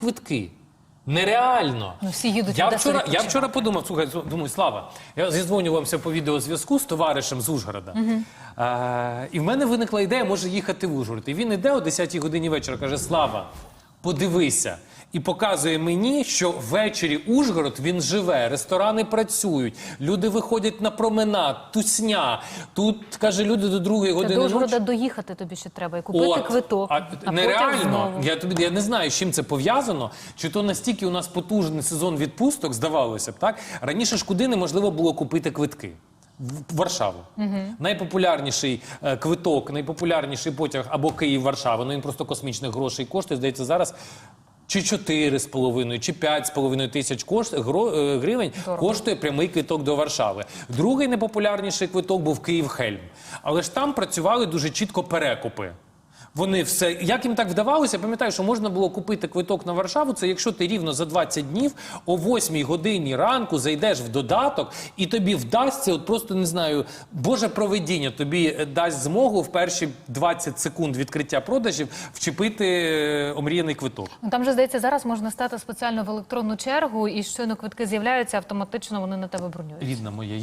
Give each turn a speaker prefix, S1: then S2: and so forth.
S1: квитки. Нереально.
S2: Ну, всі їдуть
S1: я вчора, я вчора подумав, слухай, думаю, Слава, я зізвонювався по відеозв'язку з товаришем з Ужгорода. Е, і в мене виникла ідея, може їхати в Ужгород. І він іде о 10-й годині вечора, каже: Слава, подивися. І показує мені, що ввечері Ужгород він живе, ресторани працюють, люди виходять на променад, тусня. Тут каже, люди до другої години
S2: до
S1: ночі.
S2: Доїхати тобі ще треба і купити
S1: От.
S2: квиток.
S1: А,
S2: потім
S1: нереально. Я тобі я не знаю, з чим це пов'язано. Чи то настільки у нас потужний сезон відпусток, здавалося б, так раніше ж куди неможливо було купити квитки. В Варшаву. Найпопулярніший е, квиток, найпопулярніший потяг або Київ-Варшава. Ну він просто космічних грошей коштує. Здається, зараз чи 4,5, чи 5,5 тисяч кошт, гро, е, гривень
S2: Дорого.
S1: коштує прямий квиток до Варшави. Другий найпопулярніший квиток був Київ-Хельм. Але ж там працювали дуже чітко перекупи. Вони все, як їм так вдавалося, я пам'ятаю, що можна було купити квиток на Варшаву. Це якщо ти рівно за 20 днів о 8 годині ранку зайдеш в додаток, і тобі вдасться, от просто не знаю, Боже проведіння тобі е, дасть змогу в перші 20 секунд відкриття продажів вчепити е, омріяний квиток.
S2: Ну, Там же, здається, зараз можна стати спеціально в електронну чергу, і щойно квитки з'являються, автоматично вони на тебе бронюють.
S1: Рідна моя.